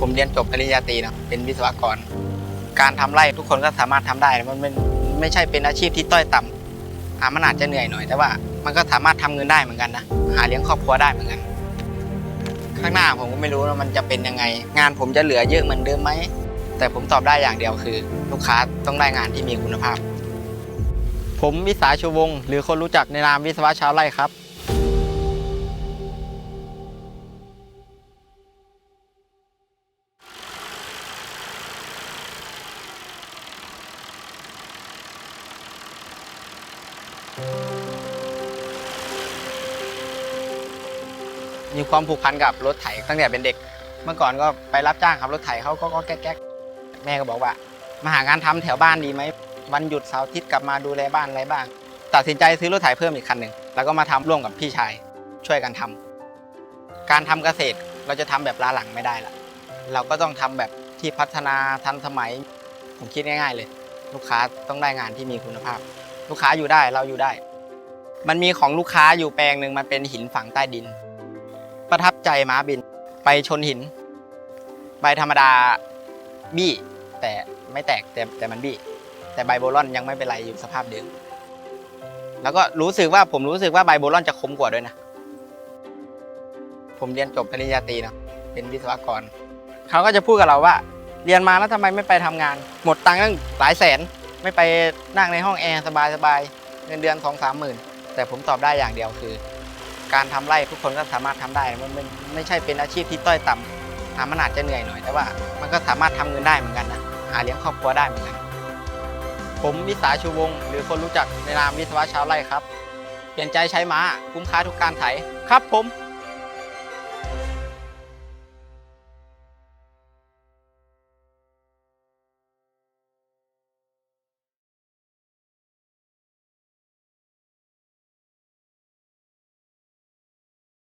ผมเรียนจบปริญญาตรีเนะเป็นวิศวกร การทำไร่ทุกคนก็สามารถทำได้ มันไม่ไม่ใช่เป็นอาชีพที่ต้อยต่ำอ่ามันอาจจะเหนื่อยหน่อย แต่ว่ามันก็สามารถทำเงินได้เหมือนกันนะหาเลี้ยงครอบครัวได้เหมือนกัน ข้างหน้าผมก็ไม่รู้ว่ามันจะเป็นยังไง งานผมจะเหลือเยอะเหมือนเดิมไหมแต่ผมตอบได้อย่างเดียวคือ ลูกค้าต้องได้งานที่มีคุณภาพ ผมวิสาชูวงศ์หรือคนรู้จักในนามวิศวะชาวไร่ครับ มีความผูกพันกับรถไถตั้งแต่เป็นเด็ก เมื่อก่อนก็ไปรับจ้างขับรถไถเขาก็ก็แก๊กแม่ก็บอกว่ามาหางานทำแถวบ้านดีไหมวันหยุดเสาร์อาทิตย์กลับมาดูแลบ้านอะไรบ้าง ตัดสินใจซื้อรถไถเพิ่มอีกคันหนึ่งแล้วก็มาทำร่วมกับพี่ชายช่วยกันทำการทำเกษตรเราจะทำแบบล้าหลังไม่ได้ละเราก็ต้องทำแบบที่พัฒนาทันสมัย ผมคิดง่าย ๆ เลย ลูกค้าต้องได้งานที่มีคุณภาพ ลูกค้าอยู่ได้เราอยู่ได้ มันมีของลูกค้าอยู่แปลงหนึ่งมันเป็นหินฝังใต้ดิน ประทับใจม้าบิน ไปชนหิน ใบธรรมดาบี้แต่ไม่แตกแต่แต่มันบี้แต่ใบโบลอนยังไม่เป็นไรอยู่สภาพเดิมแล้วก็รู้สึกว่าผมรู้สึกว่าใบโบลอนจะคมกว่าด้วยนะ ผมเรียนจบปริญญาตรีเนอะเป็นวิศวกร เขาก็จะพูดกับเราว่า เรียนมาแล้วทำไมไม่ไปทำงาน หมดตังค์ตั้งหลายแสน ไม่ไปนั่งในห้องแอร์สบายๆเงินเดือนสองสามหมื่นแต่ผมตอบได้อย่างเดียวคือ การทำไร่ทุกคนก็สามารถทำได้มันไม่ใช่เป็นอาชีพที่ต้อยต่ำอะมันอาจจะเหนื่อยหน่อยแต่ว่า มันก็สามารถทำเงินได้เหมือนกันนะหาเลี้ยงครอบครัวได้เหมือนกัน ผมวิสาชูวงหรือคนรู้จักในนามวิศวะชาวไร่ครับ เปลี่ยนใจใช้ม้าคุ้มค่าทุกการไถครับผม